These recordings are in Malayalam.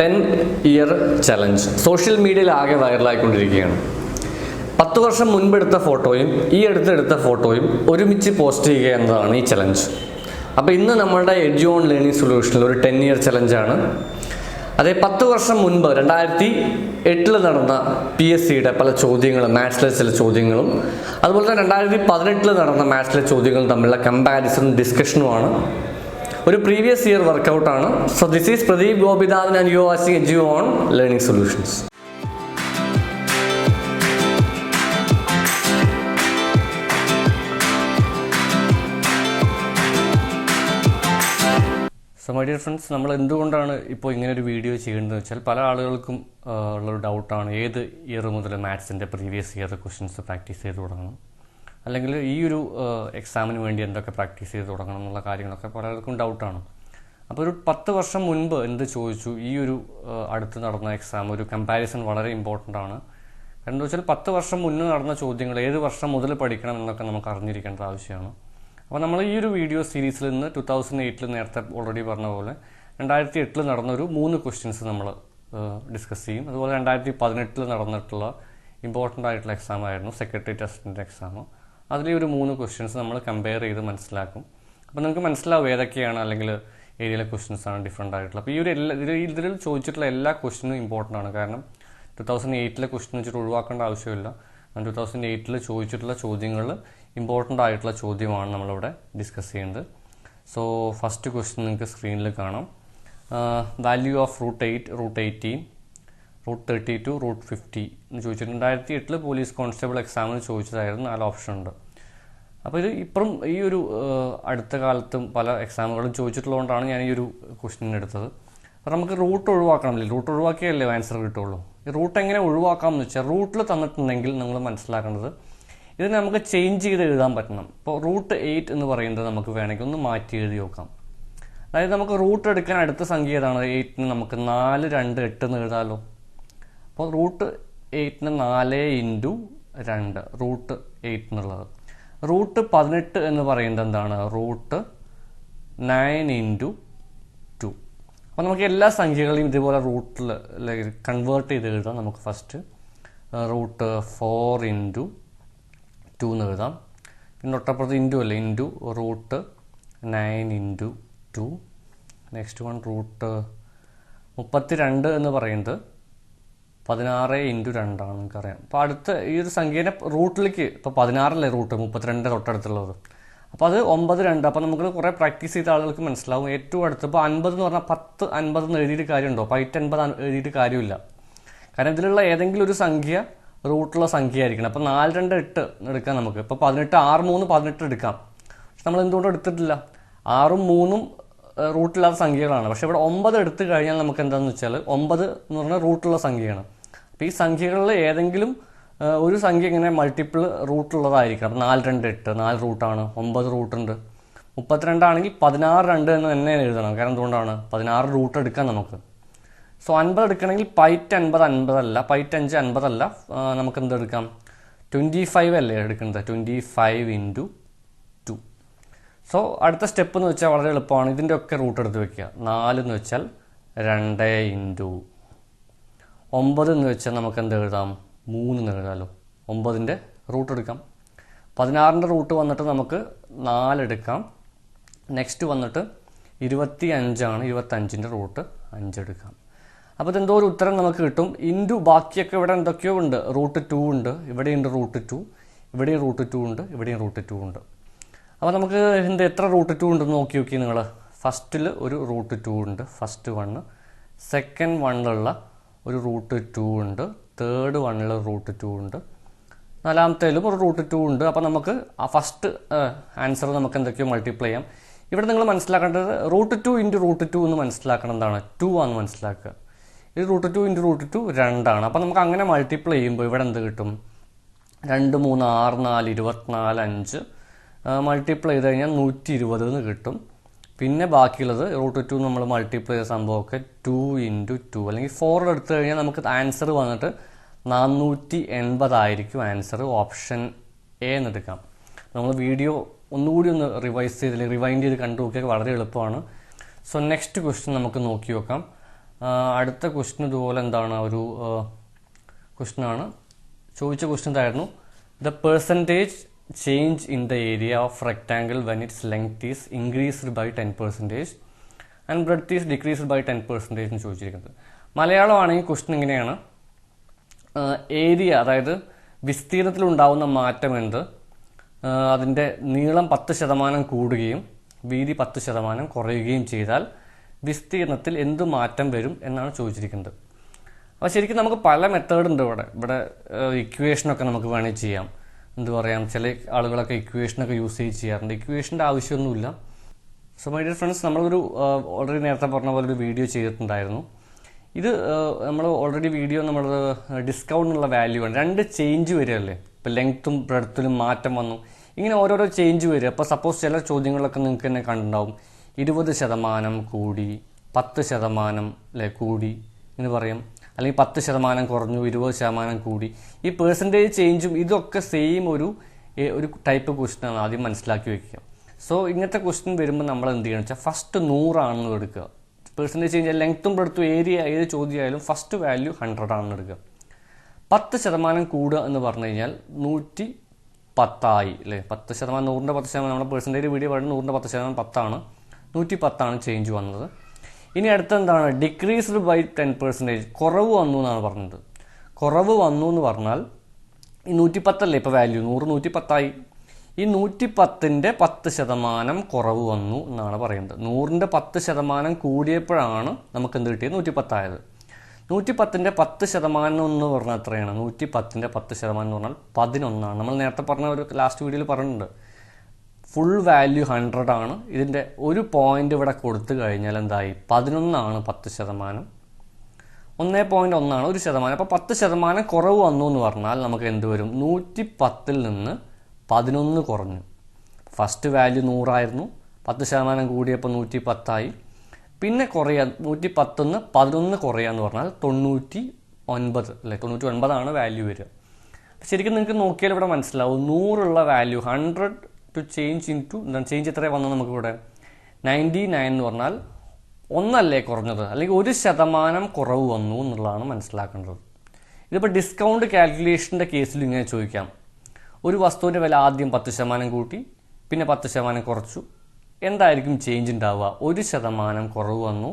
Ten year challenge. സോഷ്യൽ മീഡിയയിൽ ആകെ വൈറലായിക്കൊണ്ടിരിക്കുകയാണ്. പത്ത് വർഷം മുൻപെടുത്ത ഫോട്ടോയും ഈ അടുത്തെടുത്ത ഫോട്ടോയും ഒരുമിച്ച് പോസ്റ്റ് ചെയ്യുക എന്നതാണ് ഈ ചലഞ്ച്. അപ്പോൾ ഇന്ന് നമ്മളുടെ എഡ്യു ഓൺ ലേണിംഗ് സൊല്യൂഷനിൽ ഒരു ടെൻ ഇയർ ചലഞ്ചാണ്. അതേ പത്ത് വർഷം മുൻപ് രണ്ടായിരത്തി എട്ടിൽ നടന്ന പി എസ് സിയുടെ പല ചോദ്യങ്ങളും മാത്സിലെ ചില ചോദ്യങ്ങളും അതുപോലെ തന്നെ രണ്ടായിരത്തി പതിനെട്ടിൽ നടന്ന മാത്സിലെ ചോദ്യങ്ങളും തമ്മിലുള്ള കമ്പാരിസണും ഡിസ്കഷനുമാണ് ഒരു previous year വർക്കൗട്ടാണ് so this is Pradeep Gopinathan and you watching Edu On Learning Solutions so my dear friends നമ്മൾ എന്തുകൊണ്ടാണ് ഇപ്പോൾ ഇങ്ങനെ ഒരു വീഡിയോ ചെയ്യേണ്ടതെന്ന് വെച്ചാൽ പല ആളുകൾക്കും ഉള്ളൊരു ഡൗട്ടാണ് ഏത് ഇയർ മുതൽ മാത്സിന്റെ പ്രീവിയസ് ഇയർ ക്വസ്റ്റ്യൻസ് പ്രാക്ടീസ് ചെയ്ത് തുടങ്ങണം? അല്ലെങ്കിൽ ഈ ഒരു എക്സാമിന് വേണ്ടി എന്തൊക്കെ പ്രാക്ടീസ് ചെയ്ത് തുടങ്ങണം എന്നുള്ള കാര്യങ്ങളൊക്കെ പലർക്കും ഡൗട്ടാണ് അപ്പോൾ ഒരു പത്ത് വർഷം മുൻപ് എന്ത് ചോദിച്ചു? ഈ ഒരു അടുത്ത് നടന്ന എക്സാം ഒരു കമ്പാരിസൺ വളരെ ഇമ്പോർട്ടന്റ് ആണ്. കാരണം എന്താ വെച്ചാൽ പത്ത് വർഷം മുന്നേ നടന്ന ചോദ്യങ്ങൾ ഏത് വർഷം മുതൽ പഠിക്കണം എന്നൊക്കെ നമുക്ക് അറിഞ്ഞിരിക്കേണ്ട ആവശ്യമാണ്. അപ്പോൾ നമ്മൾ ഈ ഒരു വീഡിയോ സീരീസിൽ നിന്ന് ടു തൗസൻഡ് എയ്റ്റിൽ നേരത്തെ ഓൾറെഡി പറഞ്ഞ പോലെ രണ്ടായിരത്തി എട്ടിൽ നടന്ന ഒരു മൂന്ന് ക്വസ്റ്റ്യൻസ് നമ്മൾ ഡിസ്കസ് ചെയ്യും. അതുപോലെ രണ്ടായിരത്തി പതിനെട്ടിൽ നടന്നിട്ടുള്ള ഇമ്പോർട്ടന്റ് ആയിട്ടുള്ള എക്സാം ആയിരുന്നു സെക്രട്ടറി ടെസ്റ്റിന്റെ എക്സാം അതിലെ ഒരു മൂന്ന് ക്വസ്റ്റ്യൻസ് നമ്മൾ കമ്പയർ ചെയ്ത് മനസ്സിലാക്കും. അപ്പോൾ നമുക്ക് മനസ്സിലാവും ഏതൊക്കെയാണ് അല്ലെങ്കിൽ ഏരിയയിലെ ക്വസ്റ്റ്യൻസ് ആണ് ഡിഫറെന്റ് ആയിട്ടുള്ളത്. അപ്പോൾ ഈ ഒരു എല്ലാ ഇതിൽ ഇതിൽ ചോദിച്ചിട്ടുള്ള എല്ലാ ക്വസ്റ്റ്യനും ഇമ്പോർട്ടന്റ് ആണ്. കാരണം ടു തൗസൻഡ് എയ്റ്റിലെ ക്വസ്റ്റ്യൻ വെച്ചിട്ട് ഒഴിവാക്കേണ്ട ആവശ്യമില്ല. ടു തൗസൻഡ് എയ്റ്റിൽ ചോദിച്ചിട്ടുള്ള ചോദ്യങ്ങൾ ഇമ്പോർട്ടന്റ് ആയിട്ടുള്ള ചോദ്യമാണ് നമ്മളിവിടെ ഡിസ്കസ് ചെയ്യുന്നത് സോ ഫസ്റ്റ് ക്വസ്റ്റ്യൻ നിങ്ങൾക്ക് സ്ക്രീനിൽ കാണാം. Value of root eight root eighteen root thirty two root fifty എന്ന് ചോദിച്ചിട്ട് രണ്ടായിരത്തി എട്ടിൽ പോലീസ് കോൺസ്റ്റബിൾ എക്സാമിന് ചോദിച്ചതായിരുന്നു നാല് ഓപ്ഷൻ ഉണ്ട് അപ്പോൾ ഇത് ഇപ്പുറം ഈ ഒരു അടുത്ത കാലത്തും പല എക്സാമുകളും ചോദിച്ചിട്ടുള്ളതുകൊണ്ടാണ് ഞാൻ ഈ ഒരു ക്വസ്റ്റ്യൻ എടുത്തത്. അപ്പോൾ നമുക്ക് റൂട്ട് ഒഴിവാക്കണമല്ലേ റൂട്ട് ഒഴിവാക്കിയല്ലേ ആൻസർ കിട്ടുള്ളൂ? ഈ റൂട്ട് എങ്ങനെ ഒഴിവാക്കാം എന്ന് വെച്ചാൽ റൂട്ടിൽ തന്നിട്ടുണ്ടെങ്കിൽ നിങ്ങൾ മനസ്സിലാക്കേണ്ടത് ഇതിനെ നമുക്ക് ചേഞ്ച് ചെയ്ത് എഴുതാൻ പറ്റണം. ഇപ്പോൾ റൂട്ട് എയ്റ്റ് എന്ന് പറയുന്നത് നമുക്ക് വേണമെങ്കിൽ ഒന്ന് മാറ്റി എഴുതി നോക്കാം. അതായത് നമുക്ക് റൂട്ട് എടുക്കാൻ അടുത്ത സംഖ്യ ഏതാണ്? എയ്റ്റിന് നമുക്ക് നാല് രണ്ട് എട്ട് എന്ന് എഴുതാമല്ലോ അപ്പോൾ റൂട്ട് എയ്റ്റിന് നാല് ഇന്റു രണ്ട് റൂട്ട് എയ്റ്റ് എന്നുള്ളത് റൂട്ട് പതിനെട്ട് എന്ന് പറയുന്നത് എന്താണ്? Root nine into two. അപ്പോൾ നമുക്ക് എല്ലാ സംഖ്യകളെയും ഇതുപോലെ റൂട്ടിൽ കൺവേർട്ട് ചെയ്ത് എഴുതാം. നമുക്ക് first root four into two എന്ന് എഴുതാം. പിന്നെ ഒട്ടപ്പുറത്ത് ഇന്റു അല്ലേ? Into root nine into two. Next one root മുപ്പത്തി രണ്ട് എന്ന് പറയുന്നത് പതിനാറ് ഇന്റു രണ്ടാണ് നമുക്കറിയാം അപ്പോൾ അടുത്ത ഈ ഒരു സംഖ്യേനെ റൂട്ടിലേക്ക് ഇപ്പോൾ പതിനാറല്ലേ റൂട്ട് മുപ്പത്തിരണ്ട് തൊട്ടടുത്തുള്ളത്. അപ്പോൾ അത് ഒമ്പത് രണ്ട് അപ്പോൾ നമുക്ക് കുറേ പ്രാക്ടീസ് ചെയ്ത ആളുകൾക്ക് മനസ്സിലാവും. ഏറ്റവും അടുത്ത് ഇപ്പോൾ അൻപത് എന്ന് പറഞ്ഞാൽ പത്ത് അൻപത് എന്ന് എഴുതിയിട്ട് കാര്യമുണ്ടോ? അപ്പോൾ എയ്റ്റ് അൻപത് എഴുതിയിട്ട് കാര്യമില്ല. കാരണം ഇതിലുള്ള ഏതെങ്കിലും ഒരു സംഖ്യ റൂട്ടുള്ള സംഖ്യ ആയിരിക്കണം. അപ്പോൾ നാല് രണ്ട് എട്ട് എടുക്കാം നമുക്ക്. ഇപ്പോൾ പതിനെട്ട് ആറ് മൂന്ന് പതിനെട്ട് എടുക്കാം. പക്ഷെ നമ്മൾ എന്തുകൊണ്ട് എടുത്തിട്ടില്ല? ആറും മൂന്നും റൂട്ടില്ലാത്ത സംഖ്യകളാണ്. പക്ഷേ ഇവിടെ ഒമ്പത് എടുത്തു കഴിഞ്ഞാൽ നമുക്ക് എന്താണെന്ന് വെച്ചാൽ ഒമ്പത് എന്ന് പറഞ്ഞാൽ റൂട്ടുള്ള സംഖ്യയാണ്. അപ്പോൾ ഈ സംഖ്യകളിൽ ഏതെങ്കിലും ഒരു സംഖ്യ ഇങ്ങനെ മൾട്ടിപ്പിൾ റൂട്ട് റൂട്ടുള്ളതായിരിക്കണം അപ്പോൾ നാല് രണ്ട് എട്ട് നാല് റൂട്ടാണ് ഒമ്പത് റൂട്ടുണ്ട് മുപ്പത്തിരണ്ടാണെങ്കിൽ പതിനാറ് രണ്ട് എന്ന് തന്നെ എഴുതണം. കാരണം എന്തുകൊണ്ടാണ്? പതിനാറ് റൂട്ട് എടുക്കാം നമുക്ക്. സോ അൻപത് എടുക്കണമെങ്കിൽ പൈറ്റ് അൻപത് അൻപതല്ല പൈറ്റ് അഞ്ച് അൻപതല്ല നമുക്ക് എന്ത് എടുക്കാം? ട്വന്റി ഫൈവ് അല്ലേ എടുക്കുന്നത്? Twenty five into two so അടുത്ത സ്റ്റെപ്പ് എന്ന് വെച്ചാൽ വളരെ എളുപ്പമാണ്. ഇതിന്റെ ഒക്കെ റൂട്ട് എടുത്ത് വെക്കുക. നാല് എന്ന് വെച്ചാൽ രണ്ട് ഇന്റു ഒമ്പത് എന്ന് വെച്ചാൽ നമുക്ക് എന്ത് എഴുതാം? മൂന്ന് എന്ന് എഴുതാമല്ലോ ഒമ്പതിന്റെ റൂട്ട് എടുക്കാം. പതിനാറിന്റെ റൂട്ട് വന്നിട്ട് നമുക്ക് നാലെടുക്കാം നെക്സ്റ്റ് വന്നിട്ട് ഇരുപത്തി അഞ്ചാണ് ഇരുപത്തഞ്ചിന്റെ റൂട്ട് അഞ്ചെടുക്കാം അപ്പോൾ ഇതെന്തോ ഒരു ഉത്തരം നമുക്ക് കിട്ടും. ഇന്റു ബാക്കിയൊക്കെ ഇവിടെ എന്തൊക്കെയോ ഉണ്ട്. റൂട്ട് ടു ഉണ്ട്. ഇവിടെയുണ്ട് റൂട്ട് ടു ഇവിടെയും റൂട്ട് ടു ഉണ്ട്. ഇവിടെയും റൂട്ട് ടു ഉണ്ട്. അപ്പോൾ നമുക്ക് എന്ത് എത്ര റൂട്ട് ടു ഉണ്ടെന്ന് നോക്കി നോക്കി നിങ്ങൾ. ഫസ്റ്റിൽ ഒരു റൂട്ട് ടു ഉണ്ട്. ഫസ്റ്റ് വണ്ണ് സെക്കൻഡ് വണ്ണിലുള്ള ഒരു റൂട്ട് ടു ഉണ്ട്. തേർഡ് വണ്ണിൽ റൂട്ട് ടു ഉണ്ട്. നാലാമത്തേലും ഒരു റൂട്ട് ടു ഉണ്ട്. അപ്പോൾ നമുക്ക് ആ ഫസ്റ്റ് ആൻസർ നമുക്ക് എന്തൊക്കെയോ മൾട്ടിപ്ലൈ ചെയ്യാം. ഇവിടെ നിങ്ങൾ മനസ്സിലാക്കേണ്ടത് root two into root two എന്ന് മനസ്സിലാക്കണം എന്താണ്? ടു ആണെന്ന് മനസ്സിലാക്കുക. ഇത് root two into root two രണ്ടാണ്. അപ്പോൾ നമുക്ക് അങ്ങനെ മൾട്ടിപ്ലൈ ചെയ്യുമ്പോൾ ഇവിടെ എന്ത് കിട്ടും? രണ്ട് മൂന്ന് ആറ് നാല് ഇരുപത്തിനാല് അഞ്ച് മൾട്ടിപ്ലൈ ചെയ്ത് കഴിഞ്ഞാൽ നൂറ്റി ഇരുപത് എന്ന് കിട്ടും. പിന്നെ ബാക്കിയുള്ളത് റൂട്ട് ടു നമ്മൾ മൾട്ടിപ്ലൈ ചെയ്ത സംഭവമൊക്കെ ടു ഇന്റു ടു അല്ലെങ്കിൽ ഫോർ എടുത്തു കഴിഞ്ഞാൽ നമുക്ക് ആൻസർ വന്നിട്ട് നാനൂറ്റി എൺപതായിരിക്കും ആൻസർ ഓപ്ഷൻ എ എന്നെടുക്കാം നമ്മൾ വീഡിയോ ഒന്നുകൂടി ഒന്ന് റിവൈസ് ചെയ്ത് റിവൈൻഡ് ചെയ്ത് കണ്ടു നോക്കിയാൽ വളരെ എളുപ്പമാണ്. സോ നെക്സ്റ്റ് ക്വസ്റ്റ്യൻ നമുക്ക് നോക്കി നോക്കാം അടുത്ത ക്വസ്റ്റ്യൻ ഇതുപോലെ എന്താണ്? ഒരു ക്വസ്റ്റ്യനാണ് ചോദിച്ച ക്വസ്റ്റ്യൻ ഇതായിരുന്നു. The percentage change in the area of rectangle when its length is increased by ten percentage and breadth is decreased by ten percentage എന്ന് ചോദിച്ചിരിക്കുന്നത്. മലയാളമാണെങ്കിൽ ക്വസ്റ്റ്യൻ ഇങ്ങനെയാണ്. ഏരിയ അതായത് വിസ്തീർണത്തിലുണ്ടാവുന്ന മാറ്റം എന്ത്? അതിന്റെ നീളം പത്ത് ശതമാനം കൂടുകയും വീതി പത്ത് ശതമാനം കുറയുകയും ചെയ്താൽ വിസ്തീർണത്തിൽ എന്ത് മാറ്റം വരും എന്നാണ് ചോദിച്ചിരിക്കുന്നത്. അപ്പോൾ ശരിക്കും നമുക്ക് പല മെത്തേഡ് ഉണ്ട് ഇവിടെ. ഇവിടെ ഇക്വേഷനൊക്കെ നമുക്ക് വേണമെങ്കിൽ ചെയ്യാം. എന്ത് പറയാം ചില ആളുകളൊക്കെ ഇക്വേഷനൊക്കെ യൂസ് ചെയ്ത് ചെയ്യാറുണ്ട്. ഇക്വേഷന്റെ ആവശ്യമൊന്നുമില്ല. സോ മൈ ഡിയർ ഫ്രണ്ട്സ് നമ്മളൊരു ഓൾറെഡി നേരത്തെ പറഞ്ഞ പോലെ ഒരു വീഡിയോ ചെയ്തിട്ടുണ്ടായിരുന്നു. ഇത് നമ്മൾ ഓൾറെഡി വീഡിയോ നമ്മൾ ഡിസ്കൗണ്ട് എന്നുള്ള വാല്യൂ ആണ്. രണ്ട് ചേഞ്ച് വരികയല്ലേ? ഇപ്പോൾ ലെങ്ത്തും ബ്രെഡത്തിലും മാറ്റം വന്നു. ഇങ്ങനെ ഓരോരോ ചേഞ്ച് വരിക. അപ്പോൾ സപ്പോസ് ചില ചോദ്യങ്ങളൊക്കെ നിങ്ങൾക്ക് തന്നെ കണ്ടുണ്ടാവും ഇരുപത് ശതമാനം കൂടി പത്ത് ശതമാനം അല്ലെ കൂടി എന്ന് പറയും. അല്ലെങ്കിൽ പത്ത് ശതമാനം കുറഞ്ഞു ഇരുപത് ശതമാനം കൂടി. ഈ പേഴ്സന്റേജ് ചേഞ്ചും ഇതൊക്കെ സെയിം ഒരു ഒരു ടൈപ്പ് ക്വസ്റ്റ്യനാണ് ആദ്യം മനസ്സിലാക്കി വെക്കുക. സോ ഇങ്ങനത്തെ ക്വസ്റ്റ്യൻ വരുമ്പോൾ നമ്മൾ എന്ത് ചെയ്യണം വെച്ചാൽ ഫസ്റ്റ് നൂറാണെന്ന് എടുക്കുക. പേഴ്സന്റേജ് ചേഞ്ച് ലെങ്ത്തും ബ്രെഡത്തും ഏരിയ ഏത് ചോദ്യമായാലും ഫസ്റ്റ് വാല്യൂ ഹൺഡ്രഡ് ആണെന്ന് എടുക്കുക. പത്ത് ശതമാനം കൂടുക എന്ന് പറഞ്ഞു കഴിഞ്ഞാൽ നൂറ്റി പത്തായി അല്ലേ? പത്ത് ശതമാനം നൂറിന്റെ പത്ത് ശതമാനം നമ്മുടെ പേഴ്സന്റേജ് വീഡിയോ പറയുന്നത് നൂറിന്റെ പത്ത് ശതമാനം പത്താണ്. നൂറ്റി പത്താണ് ചേഞ്ച് വന്നത്. ഇനി അടുത്തെന്താണ്? ഡിക്രീസ്ഡ് ബൈ ടെൻ പെർസെന്റേജ് കുറവ് വന്നു എന്നാണ് പറഞ്ഞത്. കുറവ് വന്നു എന്ന് പറഞ്ഞാൽ ഈ നൂറ്റി പത്തല്ലേ ഇപ്പോൾ വാല്യൂ നൂറ് നൂറ്റി പത്തായി ഈ നൂറ്റി പത്തിന്റെ പത്ത് ശതമാനം കുറവ് വന്നു എന്നാണ് പറയുന്നത്. നൂറിന്റെ പത്ത് ശതമാനം കൂടിയപ്പോഴാണ് നമുക്ക് എന്ത് കിട്ടിയത്? നൂറ്റി പത്തായത് നൂറ്റി പത്തിന്റെ പത്ത് ശതമാനം എന്ന് പറഞ്ഞാൽ എത്രയാണ്? നൂറ്റി പത്തിന്റെ പത്ത് ശതമാനം എന്ന് പറഞ്ഞാൽ പതിനൊന്നാണ്. നമ്മൾ നേരത്തെ പറഞ്ഞ ഒരു ലാസ്റ്റ് വീഡിയോയിൽ പറഞ്ഞിട്ടുണ്ട്. ഫുൾ വാല്യൂ ഹൺഡ്രഡ് ആണ്. ഇതിന്റെ ഒരു പോയിന്റ് ഇവിടെ കൊടുത്തു കഴിഞ്ഞാൽ എന്തായി? പതിനൊന്നാണ് പത്ത് ശതമാനം. ഒന്നേ പോയിന്റ് ഒന്നാണ് ഒരു ശതമാനം. അപ്പോൾ പത്ത് ശതമാനം കുറവ് വന്നു എന്ന് പറഞ്ഞാൽ നമുക്ക് എന്ത് വരും? നൂറ്റി പത്തിൽ നിന്ന് പതിനൊന്ന് കുറഞ്ഞു. ഫസ്റ്റ് വാല്യൂ നൂറായിരുന്നു. പത്ത് ശതമാനം കൂടിയപ്പോൾ നൂറ്റി പത്തായി പിന്നെ കുറയാ നൂറ്റി പത്തുനിന്ന് പതിനൊന്ന് കുറയുക എന്ന് പറഞ്ഞാൽ തൊണ്ണൂറ്റി ഒൻപത് അല്ലെ? തൊണ്ണൂറ്റി ഒൻപതാണ് വാല്യൂ വരിക. ശരിക്കും നിങ്ങൾക്ക് നോക്കിയാൽ ഇവിടെ മനസ്സിലാവും. നൂറുള്ള value hundred to change in to change എത്ര വന്നത് നമുക്കിവിടെ? നയന്റി നയൻ എന്ന് പറഞ്ഞാൽ ഒന്നല്ലേ കുറഞ്ഞത്? അല്ലെങ്കിൽ ഒരു ശതമാനം കുറവ് വന്നു എന്നുള്ളതാണ് മനസ്സിലാക്കേണ്ടത്. ഇതിപ്പോൾ ഡിസ്കൗണ്ട് കാൽക്കുലേഷന്റെ കേസിൽ ഇങ്ങനെ ചോദിക്കാം. ഒരു വസ്തുവിന്റെ വില ആദ്യം പത്ത് ശതമാനം കൂട്ടി പിന്നെ പത്ത് ശതമാനം കുറച്ചു. എന്തായിരിക്കും ചേഞ്ച് ഉണ്ടാവുക? ഒരു ശതമാനം കുറവ് വന്നു.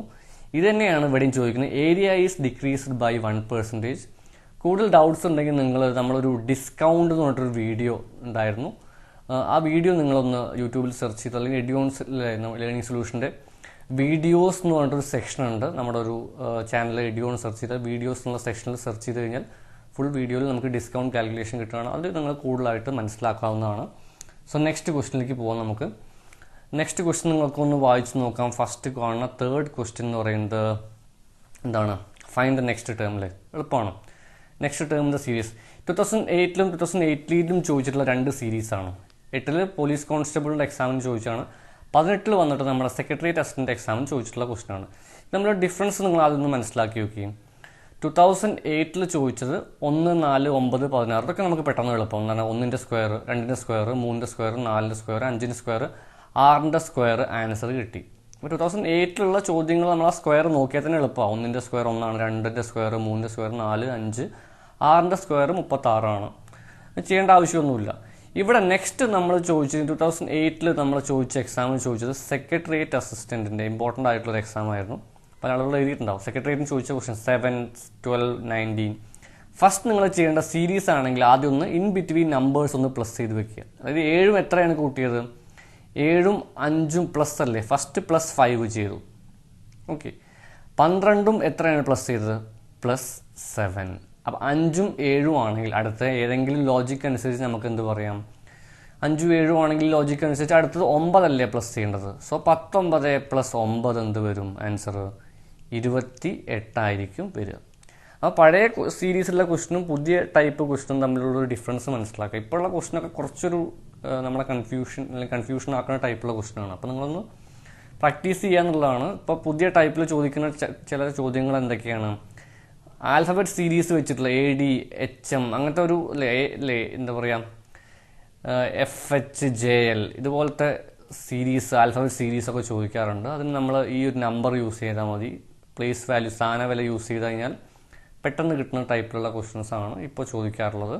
ഇത് തന്നെയാണ് ഇവിടെയും ചോദിക്കുന്നത്. Area is decreased by one percentage കൂടുതൽ ഡൗട്ട്സ് ഉണ്ടെങ്കിൽ നിങ്ങൾ നമ്മളൊരു ഡിസ്കൗണ്ട് എന്ന് പറഞ്ഞിട്ടൊരു വീഡിയോ ഉണ്ടായിരുന്നു. ആ വീഡിയോ നിങ്ങളൊന്ന് യൂട്യൂബിൽ സെർച്ച് ചെയ്ത് അല്ലെങ്കിൽ എഡ്യൂൺസ് ലേണിംഗ് സൊല്യൂഷന്റെ വീഡിയോസ് എന്ന് പറഞ്ഞിട്ടൊരു സെക്ഷൻ ഉണ്ട്. നമ്മുടെ ഒരു ചാനൽ എഡ്യൂൺ സെർച്ച് ചെയ്താൽ വീഡിയോസ് എന്നുള്ള സെക്ഷനിൽ സെർച്ച് ചെയ്ത് കഴിഞ്ഞാൽ ഫുൾ വീഡിയോയിൽ നമുക്ക് ഡിസ്കൗണ്ട് കാൽക്കുലേഷൻ കിട്ടുകയാണ് അത് നിങ്ങൾ കൂടുതലായിട്ട് മനസ്സിലാക്കാവുന്നതാണ്. സോ നെക്സ്റ്റ് ക്വസ്റ്റിനിലേക്ക് പോകാം നമുക്ക്. നെക്സ്റ്റ് ക്വസ്റ്റ്യൻ നിങ്ങൾക്കൊന്ന് വായിച്ച് നോക്കാം. ഫസ്റ്റ് കാണുന്ന തേർഡ് ക്വസ്റ്റ്യൻ എന്ന് പറയുന്നത് എന്താണ്? ഫൈൻ ദ നെക്സ്റ്റ് ടേം അല്ലേ എളുപ്പമാണ്. Next term the series two thousand എയ്റ്റിലും two thousand എയ്റ്റിലും ചോദിച്ചിട്ടുള്ള രണ്ട് സീരീസാണ് എട്ടിൽ പോലീസ് കോൺസ്റ്റബിളിന്റെ എക്സാമിന് ചോദിച്ചാണ്. പതിനെട്ടിൽ വന്നിട്ട് നമ്മുടെ സെക്രട്ടേറിയറ്റ് അസിസ്റ്റന്റ് എക്സാമിന് ചോദിച്ചിട്ടുള്ള ക്വസ്റ്റനാണ് നമ്മൾ ഡിഫറൻസ് നിങ്ങൾ ആദ്യം മനസ്സിലാക്കി നോക്കുകയും ടു തൗസൻഡ് എയ്റ്റിൽ ചോദിച്ചത് ഒന്ന് നാല് ഒമ്പത് പതിനാറ് ഇതൊക്കെ നമുക്ക് പെട്ടെന്ന് എളുപ്പം. എന്താണ് ഒന്നിന്റെ സ്ക്വയർ രണ്ടിന്റെ സ്ക്വയർ മൂന്നിന്റെ സ്ക്വയർ നാലിന്റെ സ്ക്വയർ അഞ്ചിന്റെ സ്ക്വയർ ആറിന്റെ സ്ക്വയർ ആൻസർ കിട്ടി. അപ്പോൾ ടു തൗസൻഡ് എയ്റ്റിലുള്ള ചോദ്യങ്ങൾ നമ്മൾ ആ സ്ക്വയർ നോക്കിയാൽ തന്നെ എളുപ്പമാണ് ഒന്നിന്റെ സ്ക്വയർ ഒന്നാണ് രണ്ടിന്റെ സ്ക്വയർ മൂന്നിന്റെ സ്ക്വയർ നാല് അഞ്ച് ആറിന്റെ സ്ക്വയർ മുപ്പത്താറാണ്. ചെയ്യേണ്ട ആവശ്യമൊന്നുമില്ല. ഇവിടെ നെക്സ്റ്റ് നമ്മൾ ചോദിച്ചത് ടു തൗസൻഡ് എയ്റ്റിൽ നമ്മൾ ചോദിച്ച എക്സാമിന് ചോദിച്ചത് സെക്രട്ടേറിയറ്റ് അസിസ്റ്റന്റിന്റെ ഇമ്പോർട്ടന്റ് ആയിട്ടുള്ള എക്സാം ആയിരുന്നു. പല ആളുകൾ എഴുതിയിട്ടുണ്ടാവും. സെക്രട്ടേറിയറ്റിന് ചോദിച്ച question seven twelve nineteen first നിങ്ങൾ ചെയ്യേണ്ട സീരീസ് ആണെങ്കിൽ ആദ്യം ഒന്ന് ഇൻ ബിറ്റ്വീൻ നമ്പേഴ്സ് ഒന്ന് പ്ലസ് ചെയ്ത് വെക്കുക. അതായത് ഏഴും എത്രയാണ് കൂട്ടിയത്? ഏഴും അഞ്ചും പ്ലസ് അല്ലേ? ഫസ്റ്റ് പ്ലസ് ഫൈവ് ചെയ്തു. ഓക്കെ പന്ത്രണ്ടും എത്രയാണ് പ്ലസ് ചെയ്തത്? പ്ലസ് സെവൻ അപ്പം അഞ്ചും ഏഴും ആണെങ്കിൽ അടുത്ത ഏതെങ്കിലും ലോജിക് അനുസരിച്ച് നമുക്ക് എന്ത് പറയാം? അഞ്ചും ഏഴും ആണെങ്കിൽ ലോജിക് അനുസരിച്ച് അടുത്തത് ഒമ്പതല്ലേ പ്ലസ് ചെയ്യേണ്ടത്? സോ പത്തൊമ്പത് പ്ലസ് ഒമ്പത് എന്ത് വരും? ആൻസർ ഇരുപത്തി എട്ടായിരിക്കും വരിക. അപ്പോൾ പഴയ സീരീസിലുള്ള ക്വസ്റ്റിനും പുതിയ ടൈപ്പ് ക്വസ്റ്റിനും തമ്മിലുള്ള ഒരു ഡിഫറൻസ് മനസ്സിലാക്കുക ഇപ്പോഴുള്ള ക്വസ്റ്റിനൊക്കെ കുറച്ചൊരു നമ്മളെ കൺഫ്യൂഷൻ അല്ലെങ്കിൽ കൺഫ്യൂഷൻ ആക്കുന്ന ടൈപ്പുള്ള ക്വസ്റ്റനാണ് അപ്പോൾ നിങ്ങളൊന്ന് പ്രാക്ടീസ് ചെയ്യുക എന്നുള്ളതാണ് ഇപ്പോൾ പുതിയ ടൈപ്പിൽ ചോദിക്കുന്ന ചില ചോദ്യങ്ങൾ എന്തൊക്കെയാണ്? ആൽഫബറ്റ് സീരീസ് വെച്ചിട്ടുള്ള എ ഡി എച്ച് എം അങ്ങനത്തെ ഒരു എന്താ പറയുക എഫ് എച്ച് ജെ എൽ ഇതുപോലത്തെ സീരീസ് ആൽഫബറ്റ് സീരീസ് ഒക്കെ ചോദിക്കാറുണ്ട്. അതിന് നമ്മൾ ഈ ഒരു നമ്പർ യൂസ് ചെയ്താൽ മതി. പ്ലേസ് വാല്യൂ സ്ഥാന വില യൂസ് ചെയ്ത് കഴിഞ്ഞാൽ പെട്ടെന്ന് കിട്ടുന്ന ടൈപ്പിലുള്ള ക്വസ്റ്റ്യൻസ് ആണ് ഇപ്പോൾ ചോദിക്കാറുള്ളത്.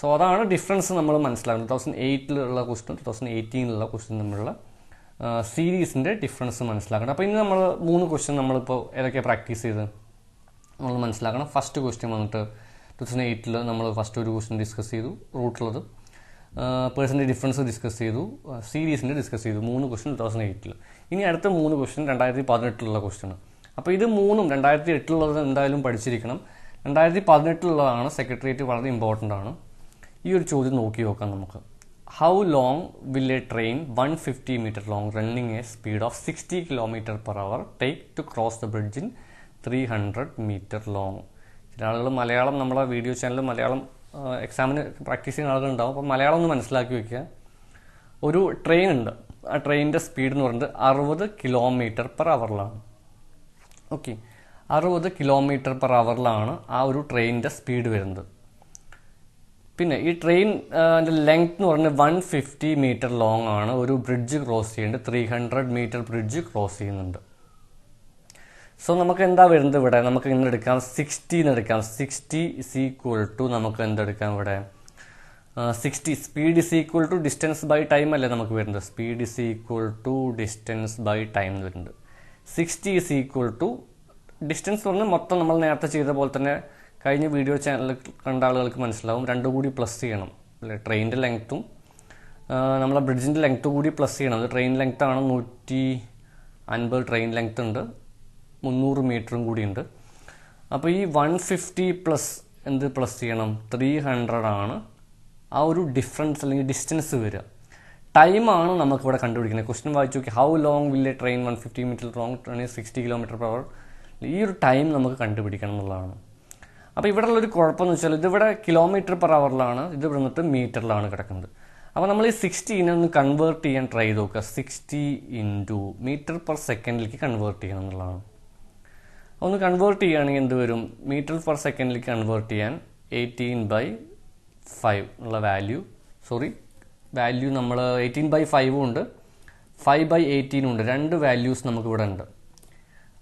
സോ അതാണ് ഡിഫറൻസ് നമ്മൾ മനസ്സിലാക്കുന്നത്. ടു തൗസൻഡ് എയ്റ്റിലുള്ള ക്വസ്റ്റ്യൻ ടു തൗസൻഡ് എയ്റ്റീനിലുള്ള ക്വസ്റ്റ്യൻ തമ്മിലുള്ള സീരീസിന്റെ ഡിഫറൻസ് മനസ്സിലാക്കണം അപ്പോൾ ഇന്ന് നമ്മൾ മൂന്ന് ക്വസ്റ്റ്യൻ നമ്മളിപ്പോൾ ഏതൊക്കെയാണ് പ്രാക്ടീസ് ചെയ്ത് നമ്മൾ മനസ്സിലാക്കണം. ഫസ്റ്റ് ക്വസ്റ്റ്യൻ വന്നിട്ട് ടു തൗസൻഡ് എയ്റ്റിൽ നമ്മൾ ഫസ്റ്റ് ഒരു ക്വസ്റ്റ്യൻ ഡിസ്കസ് ചെയ്തു റൂട്ടുള്ളത് പേഴ്സന്റെ ഡിഫറൻസ് ഡിസ്കസ് ചെയ്തു സീരീസിന്റെ ഡിസ്കസ് ചെയ്തു മൂന്ന് ക്വസ്റ്റ്യൻ ടു തൗസൻഡ് എയ്റ്റിൽ ഇനി അടുത്ത മൂന്ന് ക്വസ്റ്റ്യൻ രണ്ടായിരത്തി പതിനെട്ടിലുള്ള ക്വസ്റ്റ്യൻ അപ്പോൾ ഇത് മൂന്നും രണ്ടായിരത്തി എട്ടിലുള്ളത് എന്തായാലും പഠിച്ചിരിക്കണം. രണ്ടായിരത്തി പതിനെട്ടിലുള്ളതാണ് സെക്രട്ടേറിയറ്റ് വളരെ ഇമ്പോർട്ടന്റ് ആണ്. ഈ ഒരു ചോദ്യം നോക്കി നോക്കാം നമുക്ക്. How long will a train one fifty metre long running a speed of sixty kilometre per hour take to cross the bridge in three hundred metre long ചില ആളുകൾ മലയാളം നമ്മളെ വീഡിയോ ചാനൽ മലയാളം എക്സാമിന് പ്രാക്ടീസ് ചെയ്യുന്ന ആളുകളുണ്ടാവും. അപ്പോൾ മലയാളം ഒന്ന് മനസ്സിലാക്കി വെക്കുക. ഒരു ട്രെയിൻ ഉണ്ട്. ആ ട്രെയിനിന്റെ സ്പീഡ് എന്ന് പറയുന്നത് അറുപത് കിലോമീറ്റർ പെർ അവറിലാണ് ഓക്കെ അറുപത് കിലോമീറ്റർ പെർ അവറിലാണ് ആ ഒരു ട്രെയിനിന്റെ സ്പീഡ് വരുന്നത്. പിന്നെ ഈ ട്രെയിൻ ലെങ്ത് എന്ന് പറയുന്നത് വൺ ഫിഫ്റ്റി മീറ്റർ ലോങ് ആണ്. ഒരു ബ്രിഡ്ജ് ക്രോസ് ചെയ്യുന്നുണ്ട് three hundred metre bridge cross ചെയ്യുന്നുണ്ട്. സോ നമുക്ക് എന്താ വരുന്നത് ഇവിടെ? നമുക്ക് ഇങ്ങനെ എടുക്കാം സിക്സ്റ്റീന്ന് എടുക്കാം. സിക്സ്റ്റി ഇസ് ഈക്വൽ ടു നമുക്ക് എന്തെടുക്കാം ഇവിടെ? Sixty speed is equal to distance by time അല്ലേ നമുക്ക് വരുന്നത്? Speed is equal to distance by time എന്ന് വരുന്നുണ്ട് sixty is equal to distance പറഞ്ഞ് മൊത്തം നമ്മൾ നേരത്തെ ചെയ്ത പോലെ തന്നെ കഴിഞ്ഞ വീഡിയോ ചാനൽ കണ്ട ആളുകൾക്ക് മനസ്സിലാവും. രണ്ടും കൂടി പ്ലസ് ചെയ്യണം. അല്ലേ? ട്രെയിനിന്റെ ലെങ്ത്തും നമ്മളെ ബ്രിഡ്ജിന്റെ ലെങ്ത്തും കൂടി പ്ലസ് ചെയ്യണം. അത് ട്രെയിൻ ലെങ്ത്താണ് നൂറ്റി അൻപത് ട്രെയിൻ ലെങ്ത് ഉണ്ട്. മുന്നൂറ് മീറ്ററും കൂടിയുണ്ട്. അപ്പോൾ ഈ വൺ ഫിഫ്റ്റി പ്ലസ് എന്ത് പ്ലസ് ചെയ്യണം? ത്രീ ഹൺഡ്രഡ് ആണ് ആ ഒരു ഡിഫറൻസ് അല്ലെങ്കിൽ ഡിസ്റ്റൻസ് വരിക. ടൈമാണ് നമുക്കിവിടെ കണ്ടുപിടിക്കുന്നത്. ക്വസ്റ്റ്യൻ വായിച്ചു നോക്കി how long will a train one fifty metre long train sixty kilometre per hour ഈ ഒരു ടൈം നമുക്ക് കണ്ടുപിടിക്കണം എന്നുള്ളതാണ്. അപ്പോൾ ഇവിടെ ഉള്ളൊരു കുഴപ്പമെന്ന് വെച്ചാൽ ഇതിവിടെ കിലോമീറ്റർ പെർ അവറിലാണ് ഇത് വന്നിട്ട് മീറ്ററിലാണ് കിടക്കുന്നത്. അപ്പോൾ നമ്മൾ ഈ സിക്സ്റ്റീനെ ഒന്ന് കൺവേർട്ട് ചെയ്യാൻ ട്രൈ ചെയ്ത് നോക്കുക. സിക്സ്റ്റി ഇന്റു മീറ്റർ പെർ സെക്കൻഡിലേക്ക് കൺവേർട്ട് ചെയ്യണം എന്നുള്ളതാണ്. ഒന്ന് കൺവേർട്ട് ചെയ്യുകയാണെങ്കിൽ എന്ത് വരും? മീറ്റർ പെർ സെക്കൻഡിൽ കൺവേർട്ട് ചെയ്യാൻ എയ്റ്റീൻ ബൈ ഫൈവ് ഉള്ള വാല്യൂ സോറി വാല്യൂ നമ്മൾ എയ്റ്റീൻ ബൈ ഫൈവും ഉണ്ട്. ഫൈവ് ബൈ എയ്റ്റീനും ഉണ്ട്. രണ്ട് വാല്യൂസ് നമുക്ക് ഇവിടെ ഉണ്ട്.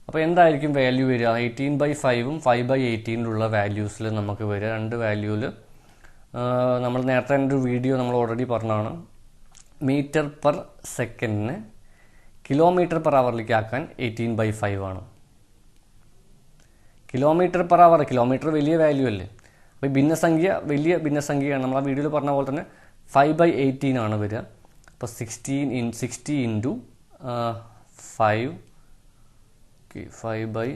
അപ്പോൾ എന്തായിരിക്കും വാല്യൂ വരിക? എയ്റ്റീൻ ബൈ ഫൈവും ഫൈവ് ബൈ എയ്റ്റീനിലുള്ള വാല്യൂസിൽ നമുക്ക് വരിക. രണ്ട് വാല്യൂവിൽ നമ്മൾ നേരത്തെ എന്റെ ഒരു വീഡിയോ നമ്മൾ ഓൾറെഡി പറഞ്ഞതാണ്. മീറ്റർ പെർ സെക്കൻഡിന് കിലോമീറ്റർ പെർ അവറിലേക്ക് ആക്കാൻ എയ്റ്റീൻ ബൈ ഫൈവ് ആണ്. കിലോമീറ്റർ പെർ അവർ കിലോമീറ്റർ വലിയ വാല്യൂ അല്ലേ? അപ്പോൾ ഭിന്നസംഖ്യ വലിയ ഭിന്നസംഖ്യയാണ്. നമ്മൾ ആ വീഡിയോയിൽ പറഞ്ഞ പോലെ തന്നെ ഫൈവ് ബൈ എയ്റ്റീൻ ആണ് വരിക. അപ്പോൾ sixteen in sixty into five okay five by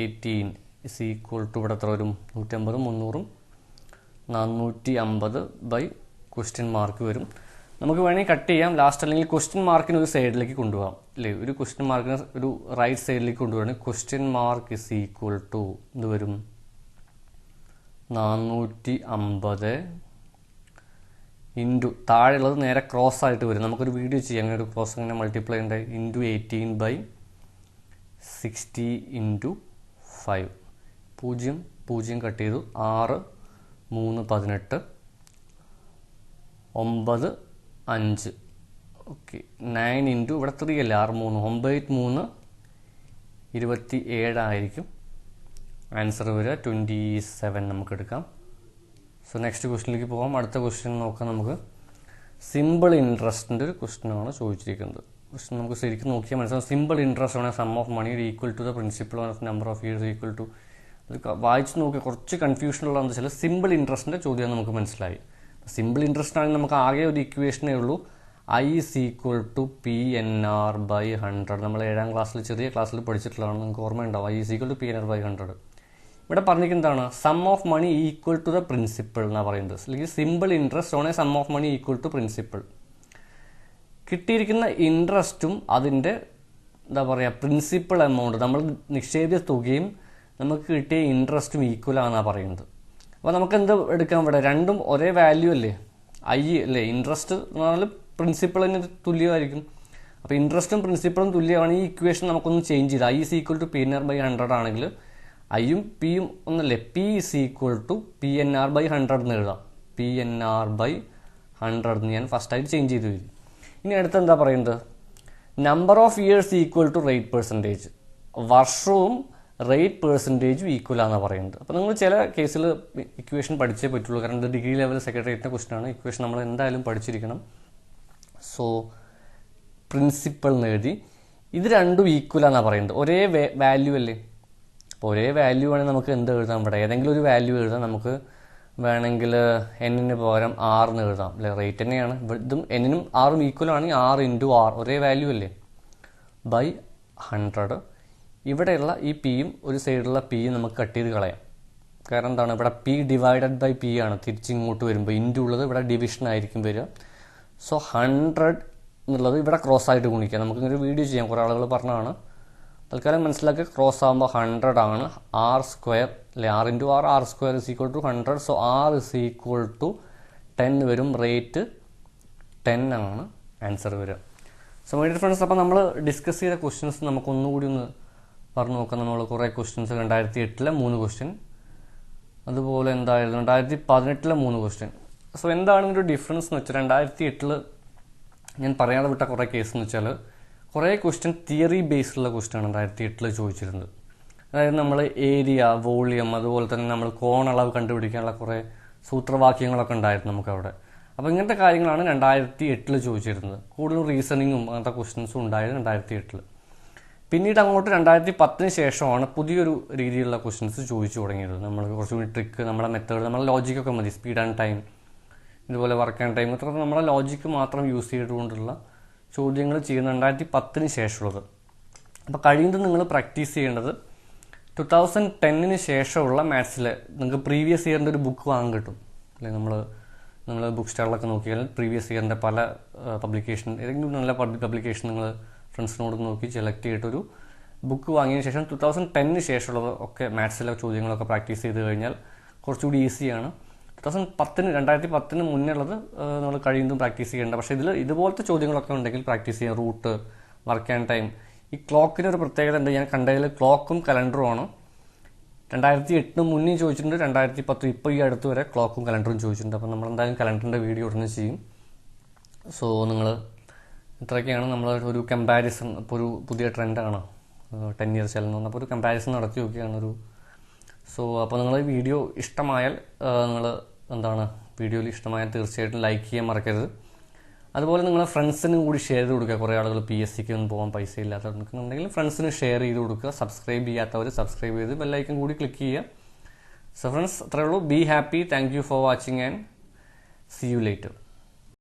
eighteen is equal to ഇവിടെ എത്ര വരും? നൂറ്റമ്പതും മുന്നൂറും നാനൂറ്റി അമ്പത് ബൈ ക്വസ്റ്റ്യൻ മാർക്ക് വരും. നമുക്ക് വേണമെങ്കിൽ കട്ട് ചെയ്യാം. ലാസ്റ്റ് അല്ലെങ്കിൽ ക്വസ്റ്റ്യൻ മാർക്കിന് ഒരു സൈഡിലേക്ക് കൊണ്ടുപോകാം. അല്ലേ? ഒരു ക്വസ്റ്റ്യൻ മാർക്കിന് ഒരു റൈറ്റ് സൈഡിലേക്ക് കൊണ്ടുപോകണമെങ്കിൽ question mark is equal to എന്ത് വരും? നാനൂറ്റി അമ്പത് ഇന്റു താഴെയുള്ളത് നേരെ ക്രോസ് ആയിട്ട് വരും. നമുക്കൊരു വീഡിയോ ചെയ്യാം. അങ്ങനെ ഒരു ക്രോസ് അങ്ങനെ മൾട്ടിപ്ലൈ ഉണ്ട് into eighteen by sixty into five പൂജ്യം പൂജ്യം കട്ട് ചെയ്തു. ആറ് മൂന്ന് പതിനെട്ട്. ഒമ്പത് അഞ്ച്. ഓക്കെ. നയൻ ഇന്റു ഇവിടെ ത്രീ അല്ലേ? ആറ് മൂന്ന്. ഒമ്പത് മൂന്ന്. ഇരുപത്തി ഏഴായിരിക്കും ആൻസർ വരിക. ട്വന്റി സെവൻ നമുക്ക് എടുക്കാം. സോ നെക്സ്റ്റ് ക്വസ്റ്റിനിലേക്ക് പോകാം അടുത്ത ക്വസ്റ്റ്യൻ നോക്കാം നമുക്ക്. സിമ്പിൾ ഇൻട്രസ്റ്റിന്റെ ഒരു ക്വസ്റ്റ്യനാണ് ചോദിച്ചിരിക്കുന്നത്. ക്വസ്റ്റ്യൻ നമുക്ക് ശരിക്കും നോക്കിയാൽ മനസ്സിലാവും. സിമ്പിൾ ഇൻട്രസ്റ്റ് ആണ് sum of money equal to the principal of number of years equal to വായിച്ച് നോക്കിയാൽ കുറച്ച് കൺഫ്യൂഷൻ ഉള്ളതെന്ന് വെച്ചാൽ സിമ്പിൾ ഇൻട്രസ്റ്റിന്റെ ചോദ്യം നമുക്ക് മനസ്സിലായി. സിമ്പിൾ ഇൻട്രസ്റ്റ് ആണെങ്കിൽ നമുക്ക് ആകെ ഒരു ഇക്വേഷനേ ഉള്ളൂ. I is equal to P N R by hundred നമ്മൾ ഏഴാം ക്ലാസ്സിൽ ചെറിയ ക്ലാസ്സിൽ പഠിച്ചിട്ടുള്ളതാണ്. നിങ്ങൾക്ക് ഓർമ്മയുണ്ടാവും. I is equal to P N R by hundred ഇവിടെ പറഞ്ഞിരിക്കുന്നതാണ് sum of money equal to the principal എന്നാണ് പറയുന്നത്. അല്ലെങ്കിൽ simple interest ഓണേ sum of money equal to principal കിട്ടിയിരിക്കുന്ന ഇൻട്രസ്റ്റും അതിന്റെ എന്താ പറയുക പ്രിൻസിപ്പിൾ എമൗണ്ട് നമ്മൾ നിക്ഷേപിച്ച തുകയും നമുക്ക് കിട്ടിയ ഇൻട്രസ്റ്റും ഈക്വൽ ആണെന്നാണ് പറയുന്നത്. അപ്പോൾ നമുക്ക് എന്ത് എടുക്കാം ഇവിടെ? രണ്ടും ഒരേ വാല്യൂ അല്ലേ? ഐ അല്ലേ? ഇൻട്രസ്റ്റ് എന്ന് പറഞ്ഞാൽ പ്രിൻസിപ്പളിന് തുല്യമായിരിക്കും. അപ്പോൾ ഇൻട്രസ്റ്റും പ്രിൻസിപ്പളും തുല്യമാണ്. ഈ ഇക്വേഷൻ നമുക്കൊന്ന് ചേഞ്ച് ചെയ്ത്. I is equal to P N R by hundred ആണെങ്കിൽ ഐയും പിയും ഒന്നല്ലേ? P is equal to P N R by hundred എന്ന് എഴുതാം. P N R by hundred എന്ന് ഞാൻ ഫസ്റ്റായിട്ട് ചേഞ്ച് ചെയ്ത് വരും. ഇനി അടുത്ത് എന്താ പറയുന്നത് number of years equal to rate percentage വർഷവും റേറ്റ് പേഴ്സന്റേജും ഈക്വൽ ആണെന്ന് പറയുന്നത്. അപ്പോൾ നിങ്ങൾ ചില കേസിൽ ഇക്വേഷൻ പഠിച്ചേ പറ്റുള്ളൂ. കാരണം ഇത് ഡിഗ്രി ലെവൽ സെക്രട്ടേറിയറ്റിന്റെ ക്വസ്റ്റൻ ആണ്. ഇക്വേഷൻ നമ്മൾ എന്തായാലും പഠിച്ചിരിക്കണം. സോ പ്രിൻസിപ്പൾ എഴുതി. ഇത് രണ്ടും ഈക്വൽ ആണെന്നാണ് പറയുന്നത്. ഒരേ വാല്യൂ അല്ലേ? അപ്പോൾ ഒരേ വാല്യൂ ആണെങ്കിൽ നമുക്ക് എന്ത് എഴുതാം ഇവിടെ? ഏതെങ്കിലും ഒരു വാല്യൂ എഴുതാം. നമുക്ക് വേണമെങ്കിൽ എന്നിന് പകരം ആറിന് എഴുതാം. അല്ലെ? റേറ്റ് തന്നെയാണ്. ഇതും എന്നിനും ആറും ഈക്വൽ ആണെങ്കിൽ ആറ് ഇന്റു ആർ ഒരേ വാല്യൂ അല്ലേ? ബൈ ഹൺഡ്രഡ് ഇവിടെയുള്ള ഈ പിയും ഒരു സൈഡിലുള്ള പിയും നമുക്ക് കട്ട് ചെയ്ത് കളയാം. കാരണം എന്താണ്? ഇവിടെ പി ഡിവൈഡഡ് ബൈ പി ആണ്. തിരിച്ചിങ്ങോട്ട് വരുമ്പോൾ ഇന്റു ഉള്ളത് ഇവിടെ ഡിവിഷൻ ആയിരിക്കും വരിക. സോ ഹൺഡ്രഡ് എന്നുള്ളത് ഇവിടെ ക്രോസ് ആയിട്ട് ഗുണിക്കാം. നമുക്ക് ഇങ്ങനെ ഒരു വീഡിയോ ചെയ്യാം. കുറേ ആളുകൾ പറഞ്ഞതാണ്. തൽക്കാലം മനസ്സിലാക്കി ക്രോസ് ആകുമ്പോൾ ഹൺഡ്രഡ് ആണ്. ആർ സ്ക്വയർ അല്ലെ R into R R square is equal to hundred so R is equal to ten വരും. റേറ്റ് ടെൻ ആണ്. ആൻസർ വരിക. സോ മൈ ഡിയർ ഫ്രണ്ട്സ് അപ്പോൾ നമ്മൾ ഡിസ്കസ് ചെയ്ത ക്വസ്റ്റ്യൻസ് നമുക്ക് ഒന്നുകൂടി ഒന്ന് പറഞ്ഞു നോക്കാം നമ്മൾ കുറേ ക്വസ്റ്റ്യൻസ് രണ്ടായിരത്തി എട്ടിലെ മൂന്ന് ക്വസ്റ്റ്യൻ അതുപോലെ എന്തായിരുന്നു? രണ്ടായിരത്തി പതിനെട്ടിലെ മൂന്ന് ക്വസ്റ്റ്യൻ സോ എന്താണ് ഇതിന്റെ ഡിഫറൻസ് എന്ന് വെച്ചാൽ രണ്ടായിരത്തി എട്ടിൽ ഞാൻ പറയാതെ വിട്ട കുറേ കേസ് എന്ന് വെച്ചാൽ കുറേ ക്വസ്റ്റ്യൻ തിയറി ബേസ്ഡുള്ള ക്വസ്റ്റ്യൻ ആണ് രണ്ടായിരത്തി എട്ടിൽ ചോദിച്ചിരുന്നത്. അതായത് നമ്മൾ ഏരിയ വോളിയം അതുപോലെ തന്നെ നമ്മൾ കോണളവ് കണ്ടുപിടിക്കാനുള്ള കുറേ സൂത്രവാക്യങ്ങളൊക്കെ ഉണ്ടായിരുന്നു നമുക്കവിടെ അപ്പോൾ ഇങ്ങനത്തെ കാര്യങ്ങളാണ് രണ്ടായിരത്തി എട്ടിൽ ചോദിച്ചിരുന്നത്. കൂടുതൽ റീസണിങ്ങും അങ്ങനത്തെ ക്വസ്റ്റ്യൻസും ഉണ്ടായത് രണ്ടായിരത്തി എട്ടിൽ പിന്നീട് അങ്ങോട്ട് രണ്ടായിരത്തി പത്തിന് ശേഷമാണ് പുതിയൊരു രീതിയിലുള്ള ക്വസ്റ്റ്യൻസ് ചോദിച്ചു തുടങ്ങിയത് നമ്മൾ കുറച്ചുകൂടി ട്രിക്ക് നമ്മുടെ മെത്തേഡ് നമ്മുടെ ലോജിക്കൊക്കെ മതി. സ്പീഡ് ആൻഡ് ടൈം ഇതുപോലെ വർക്ക് ആൻഡ് ടൈം ഇത്ര നമ്മുടെ ലോജിക്ക് മാത്രം യൂസ് ചെയ്തുകൊണ്ടുള്ള ചോദ്യങ്ങൾ ചെയ്യുന്ന രണ്ടായിരത്തി പത്തിന് ശേഷമുള്ളത്. അപ്പോൾ കഴിയുന്നത് നിങ്ങൾ പ്രാക്ടീസ് ചെയ്യേണ്ടത് ടു തൗസൻഡ് ടെന്നിന് ശേഷമുള്ള മാത്സിൽ നിങ്ങൾക്ക് പ്രീവിയസ് ഇയറിന്റെ ഒരു ബുക്ക് വാങ്ങാൻ കിട്ടും. അല്ലെങ്കിൽ നമ്മൾ നിങ്ങൾ ബുക്ക് സ്റ്റാളിലൊക്കെ നോക്കിയാൽ പ്രീവിയസ് ഇയറിന്റെ പല പബ്ലിക്കേഷൻ ഏതെങ്കിലും നല്ല പബ്ലിക്കേഷൻ നിങ്ങൾ ഫ്രണ്ട്സിനോട് നോക്കി സെലക്ട് ചെയ്തിട്ടൊരു ബുക്ക് വാങ്ങിയതിന് ശേഷം ടു തൗസൻഡ് ടെന്നിന് ശേഷമുള്ളത് ഒക്കെ മാത്സിലെ ചോദ്യങ്ങളൊക്കെ പ്രാക്ടീസ് ചെയ്ത് കഴിഞ്ഞാൽ കുറച്ചുകൂടി ഈസിയാണ് ടു തൗസൻഡ് പത്തിന് രണ്ടായിരത്തി പത്തിന് മുന്നേ ഉള്ളത് നമ്മൾ കഴിയുന്നതും പ്രാക്ടീസ് ചെയ്യേണ്ട. പക്ഷേ ഇതിൽ ഇതുപോലത്തെ ചോദ്യങ്ങളൊക്കെ ഉണ്ടെങ്കിൽ പ്രാക്ടീസ് ചെയ്യാം. റൂട്ട് വർക്ക് ആൻഡ് ടൈം ഈ ക്ലോക്കിന് ഒരു പ്രത്യേകത ഉണ്ട്. ഞാൻ കണ്ടതിൽ ക്ലോക്കും കലണ്ടറും ആണ്. രണ്ടായിരത്തി എട്ടിന് മുന്നേ ചോദിച്ചിട്ടുണ്ട്. രണ്ടായിരത്തി പത്ത് ഇപ്പോൾ ഈ അടുത്ത് വരെ ക്ലോക്കും കലണ്ടറും ചോദിച്ചിട്ടുണ്ട്. അപ്പോൾ നമ്മൾ എന്തായാലും കലണ്ടറിന്റെ വീഡിയോ ഉടനെ ചെയ്യും. സോ നിങ്ങൾ ഇത്രയൊക്കെയാണ് നമ്മൾ ഒരു കമ്പാരിസൺ ഇപ്പോൾ ഒരു പുതിയ ട്രെൻഡാണ് ടെൻ ഇയേഴ്സ് എന്ന് അപ്പോൾ ഒരു കമ്പാരിസൺ നടത്തി നോക്കിയാണ് ഒരു സോ അപ്പോൾ നിങ്ങൾ വീഡിയോ ഇഷ്ടമായാൽ നിങ്ങൾ എന്താണ് വീഡിയോയിൽ ഇഷ്ടമായാൽ തീർച്ചയായിട്ടും ലൈക്ക് ചെയ്യാൻ മറക്കരുത്. അതുപോലെ നിങ്ങളെ ഫ്രണ്ട്സിന് കൂടി ഷെയർ ചെയ്ത് കൊടുക്കുക. കുറേ ആളുകൾ പി എസ് സിക്ക് ഒന്നും പോകാൻ പൈസ ഇല്ലാത്തവർക്കുന്നുണ്ടെങ്കിൽ ഫ്രണ്ട്സിന് ഷെയർ ചെയ്ത് കൊടുക്കുക. സബ്സ്ക്രൈബ് ചെയ്യാത്തവർ സബ്സ്ക്രൈബ് ചെയ്ത് ബെല്ലൈക്കൻ കൂടി ക്ലിക്ക് ചെയ്യുക. സോ ഫ്രണ്ട്സ് അത്രേ ഉള്ളൂ. Be happy thank you for watching and see you later